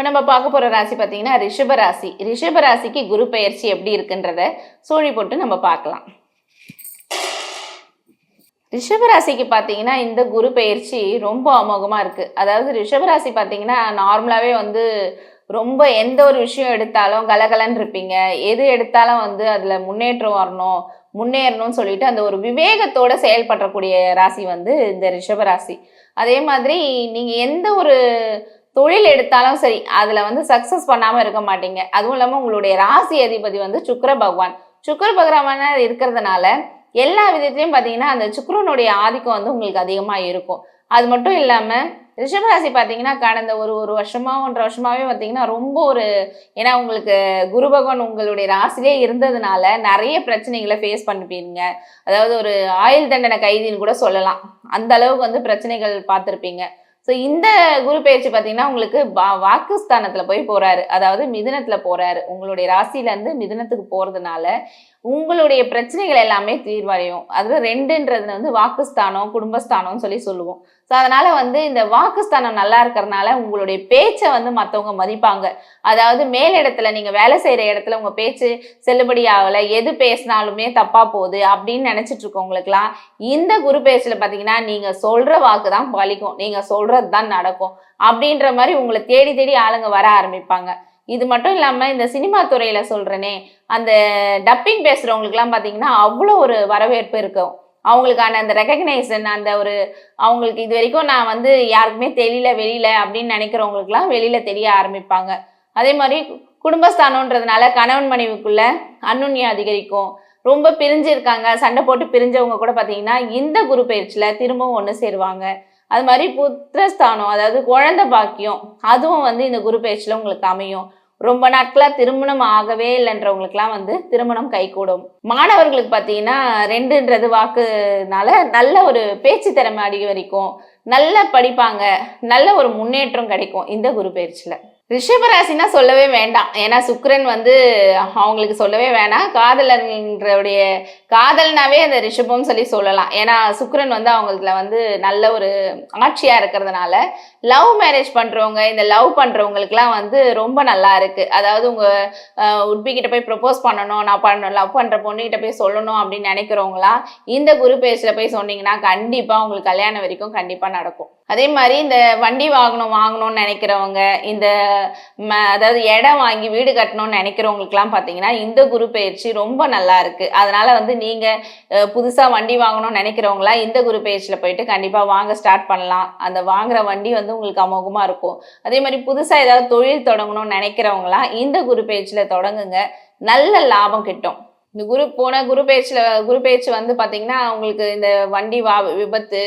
இப்போ நம்ம பார்க்க போகிற ராசி பார்த்தீங்கன்னா ரிஷப ராசி. ரிஷப ராசிக்கு குரு பயிற்சி எப்படி இருக்குன்றத சோழி போட்டு நம்ம பார்க்கலாம். ரிஷபராசிக்கு பார்த்தீங்கன்னா இந்த குரு பயிற்சி ரொம்ப அமோகமாக இருக்குது அதாவது ரிஷபராசி பார்த்தீங்கன்னா நார்மலாகவே வந்து ரொம்ப எந்த ஒரு விஷயம் எடுத்தாலும் கலகலன்னு இருப்பீங்க. எது எடுத்தாலும் வந்து அதில் முன்னேற்றம் வரணும் முன்னேறணும்னு சொல்லிட்டு அந்த ஒரு விவேகத்தோட செயல்படக்கூடிய ராசி வந்து இந்த ரிஷபராசி அதே மாதிரி நீங்கள் எந்த ஒரு தொழில் எடுத்தாலும் சரி அதில் வந்து சக்ஸஸ் பண்ணாமல் இருக்க மாட்டீங்க. அதுவும் இல்லாமல் உங்களுடைய ராசி அதிபதி வந்து சுக்கர பகவான். சுக்கர பகவான இருக்கிறதுனால எல்லா விதத்துலையும் பார்த்தீங்கன்னா அந்த சுக்கரனுடைய ஆதிக்கம் வந்து உங்களுக்கு அதிகமாக இருக்கும். அது மட்டும் இல்லாமல் ரிஷபராசி பார்த்தீங்கன்னா கடந்த ஒரு ஒரு வருஷமா ஒன்றரை வருஷமாவே பார்த்தீங்கன்னா ரொம்ப ஒரு ஏன்னா உங்களுக்கு குரு பகவான் உங்களுடைய ராசிலே இருந்ததுனால நிறைய பிரச்சனைகளை ஃபேஸ் பண்ணிப்பீங்க. அதாவது ஒரு ஆயுள் தண்டனை கைதின்னு கூட சொல்லலாம். அந்த அளவுக்கு வந்து பிரச்சனைகள் பார்த்துருப்பீங்க. ஸோ இந்த குரு பயிற்சி பார்த்தீங்கன்னா உங்களுக்கு வா- வாக்குஸ்தானத்தில் போய் போகிறாரு அதாவது மிதுனத்தில் போகிறாரு உங்களுடைய ராசியிலேருந்து மிதுனத்துக்கு போகிறதுனால உங்களுடைய பிரச்சனைகள் எல்லாமே தீர்வடையும். அது ரெண்டுன்றது வந்து வாக்குஸ்தானம் குடும்பஸ்தானம்னு சொல்லி சொல்லுவோம். ஸோ அதனால வந்து இந்த வாக்குஸ்தானம் நல்லா இருக்கிறதுனால உங்களுடைய பேச்சை வந்து மற்றவங்க மதிப்பாங்க. அதாவது மேலிடத்துல நீங்கள் வேலை செய்கிற இடத்துல உங்கள் பேச்சு செல்லுபடி ஆகலை எது பேசினாலுமே தப்பாக போகுது அப்படின்னு நினச்சிட்டு இருக்கவங்களுக்குலாம் இந்த குரு பேச்சில் பார்த்தீங்கன்னா நீங்கள் சொல்கிற வாக்கு தான் பலிக்கும். நீங்கள் சொல்கிறது தான் நடக்கும். அப்படின்ற மாதிரி உங்களை தேடி தேடி ஆளுங்க வர ஆரம்பிப்பாங்க. இது மட்டும் இல்லாம இந்த சினிமா துறையில சொல்றேனே அந்த டப்பிங் பேசுகிறவங்களுக்குலாம் பாத்தீங்கன்னா அவ்வளோ ஒரு வரவேற்பு இருக்கும் அவங்களுக்கான அந்த ரெக்கக்னைசன் அந்த ஒரு அவங்களுக்கு இது வரைக்கும் நான் வந்து யாருக்குமே தெரியல வெளியில அப்படின்னு நினைக்கிறவங்களுக்குலாம் வெளியில தெரிய ஆரம்பிப்பாங்க. அதே மாதிரி குடும்பஸ்தானம்ன்றதுனால கணவன் மனைவிக்குள்ள அன்னுண்ணியம் அதிகரிக்கும். ரொம்ப பிரிஞ்சு இருக்காங்க சண்டை போட்டு பிரிஞ்சவங்க கூட பார்த்தீங்கன்னா இந்த குரு பயிற்சியில் திரும்பவும் ஒன்று சேருவாங்க. அது மாதிரி புத்திரஸ்தானம் அதாவது குழந்தை பாக்கியம் அதுவும் வந்து இந்த குரு பயிற்சியில் உங்களுக்கு அமையும். ரொம்ப நாட்களாக திருமணம் ஆகவே இல்லைன்றவங்களுக்குலாம் வந்து திருமணம் கைகூடும். மாணவர்களுக்கு பார்த்தீங்கன்னா ரெண்டுன்றது வாக்குனால நல்ல ஒரு பேச்சு திறமை அடி வரைக்கும் நல்லா படிப்பாங்க நல்ல ஒரு முன்னேற்றம் கிடைக்கும் இந்த குரு பயிற்சியில். ரிஷபராசினா சொல்லவே வேண்டாம். ஏன்னா சுக்கரன் வந்து அவங்களுக்கு சொல்லவே வேணாம். காதலர்களுடைய காதல்னாவே அந்த ரிஷபம்னு சொல்லி சொல்லலாம். ஏன்னா சுக்கரன் வந்து அவங்களுக்குல வந்து நல்ல ஒரு ஆட்சியா இருக்கிறதுனால லவ் மேரேஜ் பண்றவங்க இந்த லவ் பண்றவங்களுக்குலாம் வந்து ரொம்ப நல்லா இருக்கு. அதாவது உங்க உட்பி கிட்ட போய் ப்ரப்போஸ் பண்ணணும் நான் பண்ண லவ் பண்ற பொண்ணுக்கிட்ட போய் சொல்லணும் அப்படின்னு நினைக்கிறவங்களாம் இந்த குரு பேஜ்ல போய் சொன்னீங்கன்னா கண்டிப்பா உங்களுக்கு கல்யாணம் வரைக்கும் கண்டிப்பா நடக்கும். அதே மாதிரி இந்த வண்டி வாங்கணும் வாங்கணும்னு நினைக்கிறவங்க இந்த ம- அதாவது இடம் வாங்கி வீடு கட்டணும்னு நினைக்கிறவங்களுக்குலாம் பார்த்தீங்கன்னா இந்த குரு பயிற்சி ரொம்ப நல்லா இருக்கு. அதனால வந்து நீங்க புதுசாக வண்டி வாங்கணும்னு நினைக்கிறவங்களா இந்த குரு பயிற்சியில் போயிட்டு கண்டிப்பாக வாங்க ஸ்டார்ட் பண்ணலாம். அந்த வாங்குற வண்டி வந்து உங்களுக்கு அமோகமாக இருக்கும். அதே மாதிரி புதுசாக ஏதாவது தொழில் தொடங்கணும்னு நினைக்கிறவங்களாம் இந்த குரு பயிற்சியில் தொடங்குங்க. நல்ல லாபம் கிட்டும். இந்த குரு போன குரு பயிற்சியில் குரு பயிற்சி வந்து பார்த்தீங்கன்னா உங்களுக்கு இந்த வண்டி வா விபத்து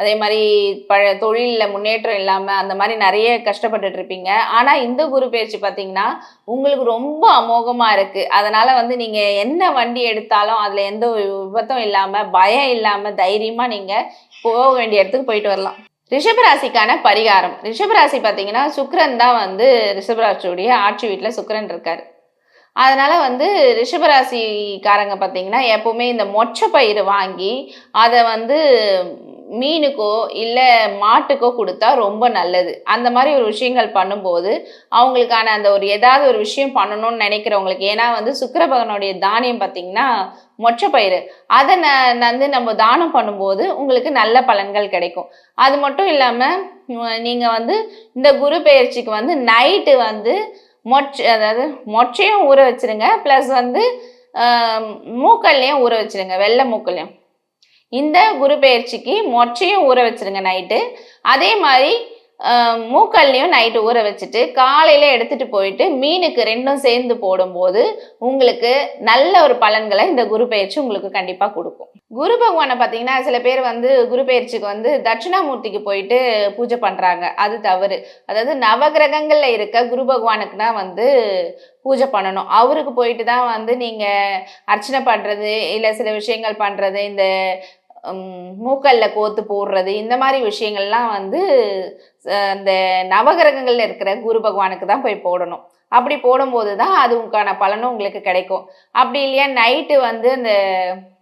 அதே மாதிரி பழ தொழிலில் முன்னேற்றம் இல்லாமல் அந்த மாதிரி நிறைய கஷ்டப்பட்டுட்டு இருப்பீங்க. ஆனால் இந்த குரு பயிற்சி பார்த்தீங்கன்னா உங்களுக்கு ரொம்ப அமோகமாக இருக்குது அதனால் வந்து நீங்கள் என்ன வண்டி எடுத்தாலும் அதில் எந்த ஒரு விபத்தும் இல்லாமல் பயம் இல்லாமல் தைரியமாக நீங்கள் போக வேண்டிய இடத்துக்கு போயிட்டு வரலாம். ரிஷபராசிக்கான பரிகாரம். ரிஷபராசி பார்த்தீங்கன்னா சுக்கரன் தான் வந்து ரிஷபராசியுடைய ஆட்சி வீட்டில் சுக்கரன் இருக்காரு. அதனால் வந்து ரிஷபராசிக்காரங்க பார்த்தீங்கன்னா எப்போவுமே இந்த மொச்சை பயிறு வாங்கி அதை வந்து மீனுக்கோ இல்லை மாட்டுக்கோ கொடுத்தா ரொம்ப நல்லது. அந்த மாதிரி ஒரு விஷயங்கள் பண்ணும்போது அவங்களுக்கான அந்த ஒரு ஏதாவது ஒரு விஷயம் பண்ணணும்னு நினைக்கிறவங்களுக்கு ஏன்னா வந்து சுக்கிர தானியம் பார்த்தீங்கன்னா மொச்சப்பயிறு அதை ந வந்து நம்ம தானம் பண்ணும்போது உங்களுக்கு நல்ல பலன்கள் கிடைக்கும். அது மட்டும் இல்லாமல் நீங்கள் வந்து இந்த குரு பெயர்ச்சிக்கு வந்து நைட்டு வந்து மொச்ச அதாவது மொச்சையும் ஊற வச்சிருங்க. ப்ளஸ் வந்து மூக்கல்லையும் ஊற வச்சிருங்க. வெள்ளை மூக்கல்லையும் இந்த குரு பயிற்சிக்கு மொச்சையும் ஊற வச்சிருங்க நைட்டு. அதே மாதிரி மூக்கல்லையும் நைட்டு ஊற வச்சுட்டு காலையில் எடுத்துகிட்டு போயிட்டு மீனுக்கு ரெண்டும் சேர்ந்து போடும்போது உங்களுக்கு நல்ல ஒரு பலன்களை இந்த குரு பயிற்சி உங்களுக்கு கண்டிப்பாக கொடுக்கும். குரு பகவானை பார்த்தீங்கன்னா சில பேர் வந்து குரு பயிற்சிக்கு வந்து தட்சிணாமூர்த்திக்கு போயிட்டு பூஜை பண்ணுறாங்க அது தவறு. அதாவது நவகிரகங்களில் இருக்க குரு பகவானுக்குனா வந்து பூஜை பண்ணணும். அவருக்கு போயிட்டு தான் வந்து நீங்கள் அர்ச்சனை பண்ணுறது இல்லை சில விஷயங்கள் பண்ணுறது இந்த மூக்கல்ல கோத்து போடுறது இந்த மாதிரி விஷயங்கள்லாம் வந்து அந்த நவகிரகங்கள்ல இருக்கிற குரு பகவானுக்கு தான் போய் போடணும். அப்படி போடும்போது தான் அதுக்கான பலனும் உங்களுக்கு கிடைக்கும். அப்படி இல்லையா நைட்டு வந்து அந்த